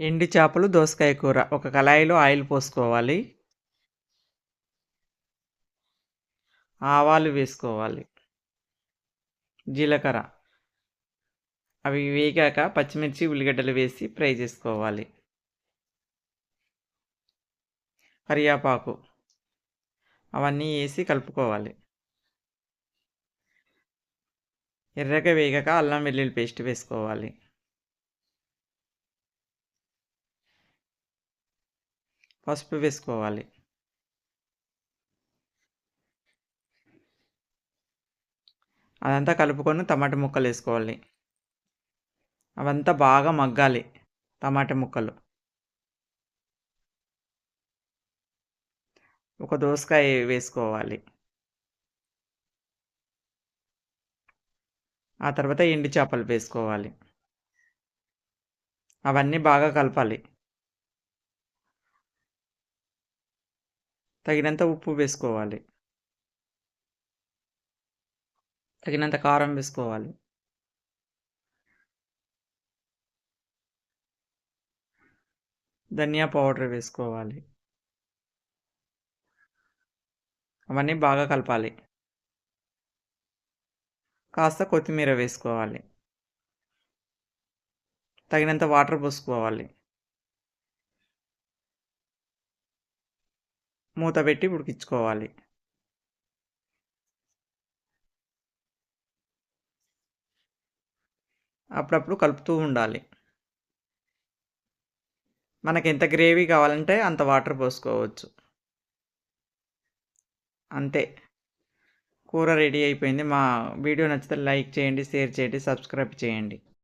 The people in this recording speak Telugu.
ఎండు చేపలు దోసకాయ కూర. ఒక కళాయిలో ఆయిల్ పోసుకోవాలి. ఆవాలు వేసుకోవాలి. జీలకర్ర. అవి వేగాక పచ్చిమిర్చి ఉల్లిగడ్డలు వేసి ఫ్రై చేసుకోవాలి. కరివేపాకు. అవన్నీ వేసి కలుపుకోవాలి. ఎర్రగా వేగాక అల్లం వెల్లుల్లి పేస్ట్ వేసుకోవాలి. పసుపు వేసుకోవాలి. అదంతా కలుపుకొని టమాటా ముక్కలు వేసుకోవాలి. అవంతా బాగా మగ్గాలి టమాటా ముక్కలు. ఒక దోసకాయ వేసుకోవాలి. ఆ తర్వాత ఎండు చేపలు వేసుకోవాలి. అవన్నీ బాగా కలపాలి. తగినంత ఉప్పు వేసుకోవాలి. తగినంత కారం వేసుకోవాలి. ధనియా పౌడర్ వేసుకోవాలి. అవన్నీ బాగా కలపాలి. కాస్త కొత్తిమీర వేసుకోవాలి. తగినంత వాటర్ పోసుకోవాలి. మూత పెట్టి ఉడికించుకోవాలి. అప్పుడప్పుడు కలుపుతూ ఉండాలి. మనకి ఎంత గ్రేవీ కావాలంటే అంత వాటర్ పోసుకోవచ్చు. అంతే. కూర రెడీ అయిపోయింది. మా వీడియో నచ్చితే లైక్ చేయండి షేర్ చేయండి సబ్స్క్రైబ్ చేయండి.